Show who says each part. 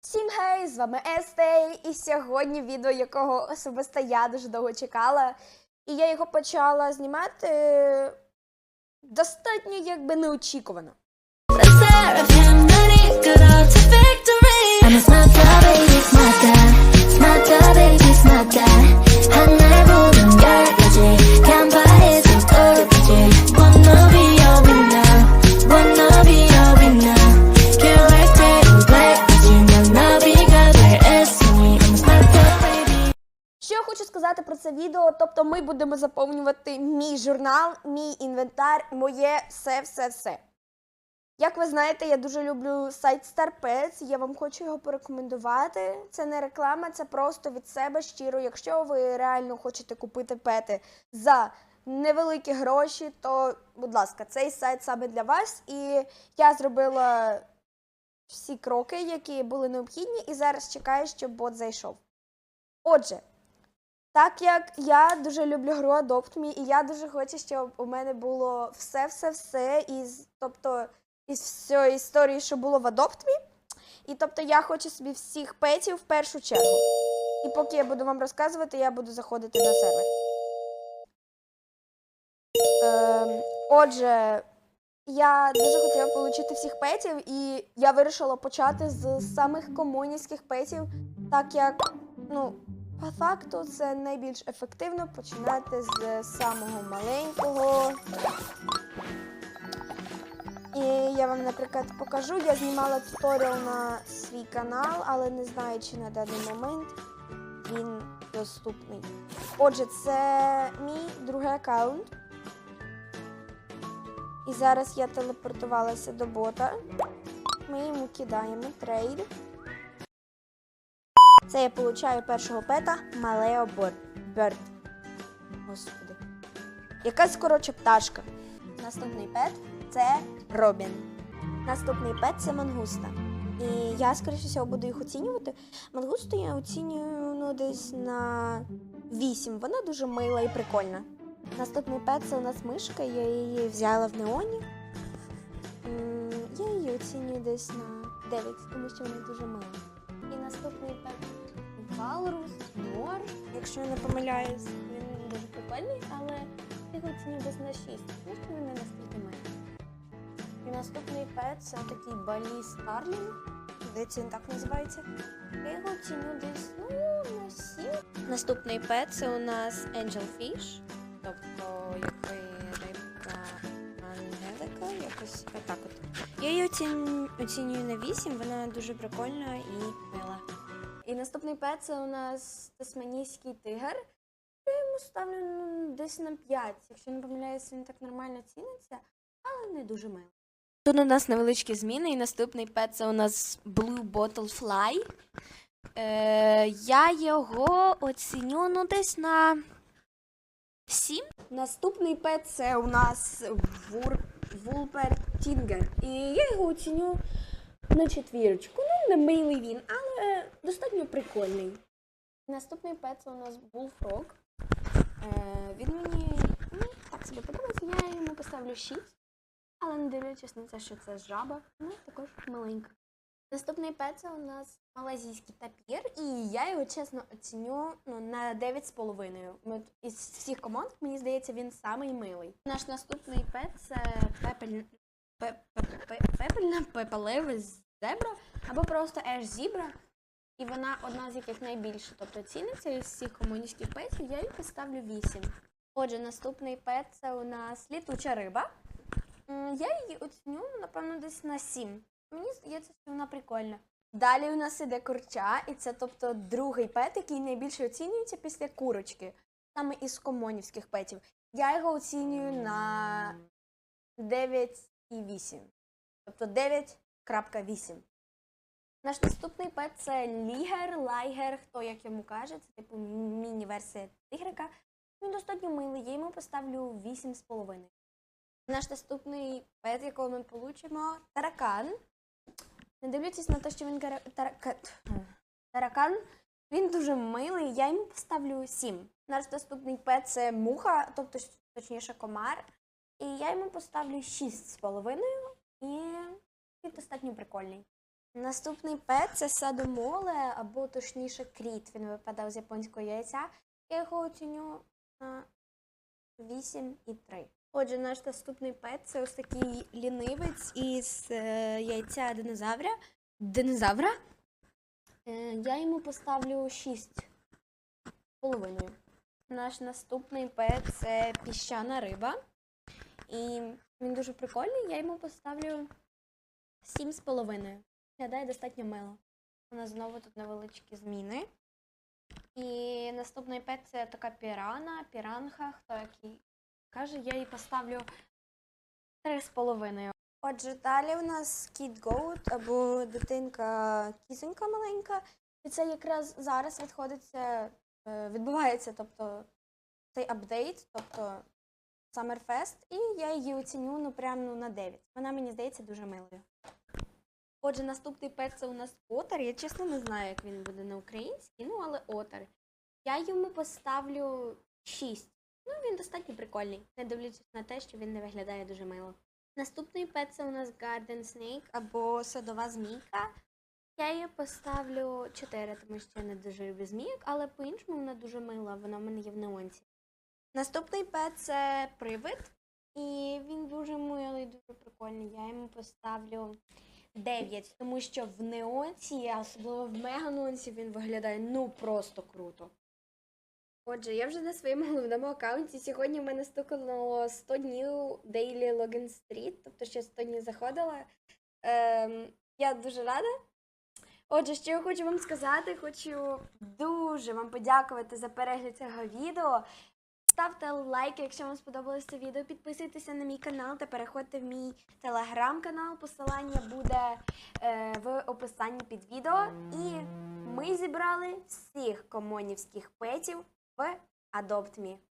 Speaker 1: Всім гей, з вами Естей, і сьогодні відео, якого особисто я дуже довго чекала. І я його почала знімати достатньо якби неочікувано. Це відео? Тобто ми будемо заповнювати мій журнал, мій інвентар, моє все-все-все. Як ви знаєте, я дуже люблю сайт StarPets, я вам хочу його порекомендувати. Це не реклама, це просто від себе щиро. Якщо ви реально хочете купити пети за невеликі гроші, то, будь ласка, цей сайт саме для вас. І я зробила всі кроки, які були необхідні, і зараз чекаю, щоб бот зайшов. Отже, так як я дуже люблю гру Adopt Me, і я дуже хочу, щоб у мене було все-все-все із, тобто, із всієї історії, що було в Adopt Me. І тобто я хочу собі всіх петів в першу чергу. І поки я буду вам розказувати, я буду заходити на сервер. Ем, отже, я дуже хотіла отримати всіх петів, і я вирішила почати з самих комуністських петів, так як, ну, по факту це найбільш ефективно починати з самого маленького. І я вам, наприклад, покажу. Я знімала туторіал на свій канал, але не знаю, чи на даний момент він доступний. Отже, це мій другий аккаунт. І зараз я телепортувалася до бота. Ми йому кидаємо трейд. Це я получаю першого пета Малео Берд. Господи. Якась, коротше, пташка. Наступний пет це Робін. Наступний пет це мангуста. І я, скоріше всього, буду їх оцінювати. Мангусту я оцінюю ну, десь на 8. Вона дуже мила і прикольна. Наступний пет це у нас мишка, я її взяла в неоні. Я її оцінюю десь на 9, тому що вона дуже мила. І наступний пет Валрус, Нор, якщо я не помиляюсь, він дуже прикольний, але його оцінюю десь на 6, тому що він настільки милий. І наступний пет це такий Балі Старлінг. Здається, він так називається. Я його оціню десь ну, на 7. Наступний пет це у нас Angel Fish. Тобто, якби рибка Ангелика, якось отак от. Я її оцінюю на 8, вона дуже прикольна і мила. І наступний пет це у нас тасманійський тигр. Я йому ставлю ну, десь на 5. Якщо не помиляюся, він так нормально ціниться, але не дуже мило. Тут у нас невеличкі зміни, і наступний пет це у нас Blue Bottle Fly. Е, я його оціню ну, десь на 7. Наступний пет це у нас. Вулпер Тінгер. І я його оціню на четвірочку. Не милий він, але достатньо прикольний. Наступний пет у нас Bullfrog. Е, він мені ну, так собі подобається, я йому поставлю 6. Але не дивлячись на те, що це жаба, ну також маленька. Наступний пет у нас малазійський тапір, і я його чесно оціню ну, на 9,5. Із всіх команд, мені здається, він самий милий. Наш наступний пет це пепель... пе- пе- пе- пепельна пепелева зебра або просто еш зібра. І вона одна з яких найбільше, тобто ціниться із всіх комуністських петів, я їй поставлю 8. Отже, наступний пет це у нас літуча риба. Я її оціню, напевно, десь на 7. Мені здається, що вона прикольна. Далі у нас іде курча, і це тобто другий пет, який найбільше оцінюється після курочки, саме із комонівських петів. Я його оцінюю на 9,8. Тобто 9.8. Наш наступний пет це лігер, лайгер, хто як йому каже, це типу міні-версія тигрика. Він достатньо милий, я йому поставлю 8,5. Наш наступний пет, якого ми получимо, таракан. Не дивлячись на те, що він кара- таракан, він дуже милий, я йому поставлю 7. Наш наступний пет це муха, тобто точніше комар. І я йому поставлю 6,5 і він достатньо прикольний. Наступний пет це садомоле, або точніше кріт. Він випадав з японського яйця. Я його оціню на 8,3. Отже, наш наступний пет це ось такий лінивець із е, яйця динозавра. Динозавра? Е, я йому поставлю 6 половиною. Наш наступний пет це піщана риба. І він дуже прикольний. Я йому поставлю 7 з половиною. Виглядає достатньо мило. У нас знову тут невеличкі зміни. І наступний пет це така пірана, піранха, хто який каже, я їй поставлю 3,5. Отже, далі у нас кіт Гоут або дитинка кізонька маленька. І це якраз зараз відходиться, е, відбувається, тобто цей апдейт, тобто Summerfest, і я її оціню ну прямо ну, на 9. Вона мені здається дуже милою. Отже, наступний пет це у нас отар. Я чесно не знаю, як він буде на українській, ну але отар. Я йому поставлю 6. Ну, він достатньо прикольний, не дивлячись на те, що він не виглядає дуже мило. Наступний пет це у нас Garden Snake або садова змійка. Я її поставлю 4, тому що я не дуже люблю змійок, але по-іншому вона дуже мила, вона в мене є в неонці. Наступний пет це привид, і він дуже милий, дуже прикольний. Я йому поставлю 9, тому що в неонці, особливо в меганонці, він виглядає ну просто круто. Отже, я вже на своєму головному аккаунті. Сьогодні в мене стукнуло 100 днів Daily Login Street, тобто ще 100 днів заходила. Ем, я дуже рада. Отже, що я хочу вам сказати, хочу дуже вам подякувати за перегляд цього відео. Ставте лайк, якщо вам сподобалося це відео. Підписуйтеся на мій канал та переходьте в мій телеграм-канал. Посилання буде е, в описанні під відео. І ми зібрали всіх комонівських петів в Me.